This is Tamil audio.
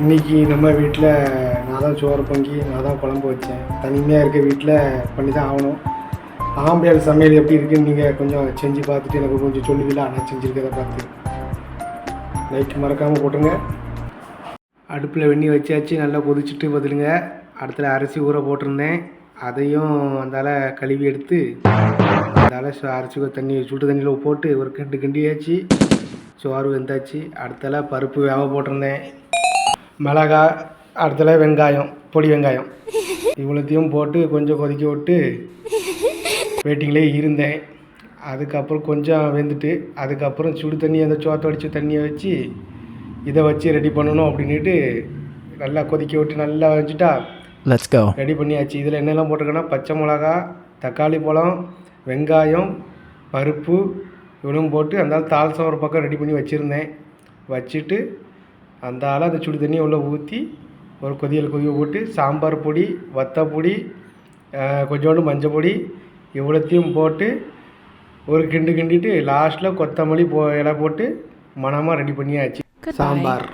இன்னைக்கு நம்ம வீட்டில் நான் தான் சோறு பொங்கி நான் தான் குழம்பு வச்சேன். தனிமையாக இருக்க வீட்டில் பண்ணி தான் ஆகணும். ஆம்பளையால் சமையல் எப்படி இருக்குன்னு நீங்கள் கொஞ்சம் செஞ்சு பார்த்துட்டு எனக்கு கொஞ்சம் சொல்லுவீங்களா? நான் செஞ்சுருக்கதை பார்த்து லைக் மறக்காமல் போட்டுருங்க. அடுப்பில் வெண்ணி வச்சாச்சு நல்லா கொதிச்சுட்டு பதிலுங்க அடுத்துல அரிசி ஊற போட்டிருந்தேன். அதையும் அந்தால் கழுவி எடுத்து அதால் அரிசி தண்ணி சுட்டு தண்ணியில் போட்டு ஒரு கிண்டு கிண்டியாச்சு. சோறு வெந்தாச்சு. அடுத்தால பருப்பு வேக போட்டிருந்தேன். மிளகா அடுத்தால வெங்காயம் பொடி வெங்காயம். இவ்வளோத்தையும் போட்டு கொஞ்சம் கொதிக்க விட்டு வெயிட்டிங்லேயே இருந்தேன். அதுக்கப்புறம் கொஞ்சம் வெந்துட்டு அதுக்கப்புறம் சுடு தண்ணி அந்த சோத்தை அடித்த தண்ணியை வச்சு இதை வச்சு ரெடி பண்ணணும் அப்படின்ட்டு நல்லா கொதிக்க விட்டு நல்லா வச்சுட்டா go. ரெடி பண்ணியாச்சு. இதில் என்னெல்லாம் போட்டிருக்கேன்னா பச்சை மிளகா தக்காளி பழம் வெங்காயம் பருப்பு இவ்வளவும் போட்டு அந்த தால்சம் ஒரு பக்கம் ரெடி பண்ணி வச்சுருந்தேன். வச்சுட்டு அந்த ஆள் அந்த சுடு தண்ணியை உள்ளே ஊற்றி ஒரு கொதியல் கொதிக்க போட்டு சாம்பார் பொடி வத்தப்பொடி கொஞ்சோண்டு மஞ்சள் பொடி இவ்வளோத்தையும் போட்டு ஒரு கிண்டு கிண்டிட்டு லாஸ்ட்டில் கொத்தமல்லி போ இலை போட்டு மணமாக ரெடி பண்ணியாச்சு. சாம்பார்.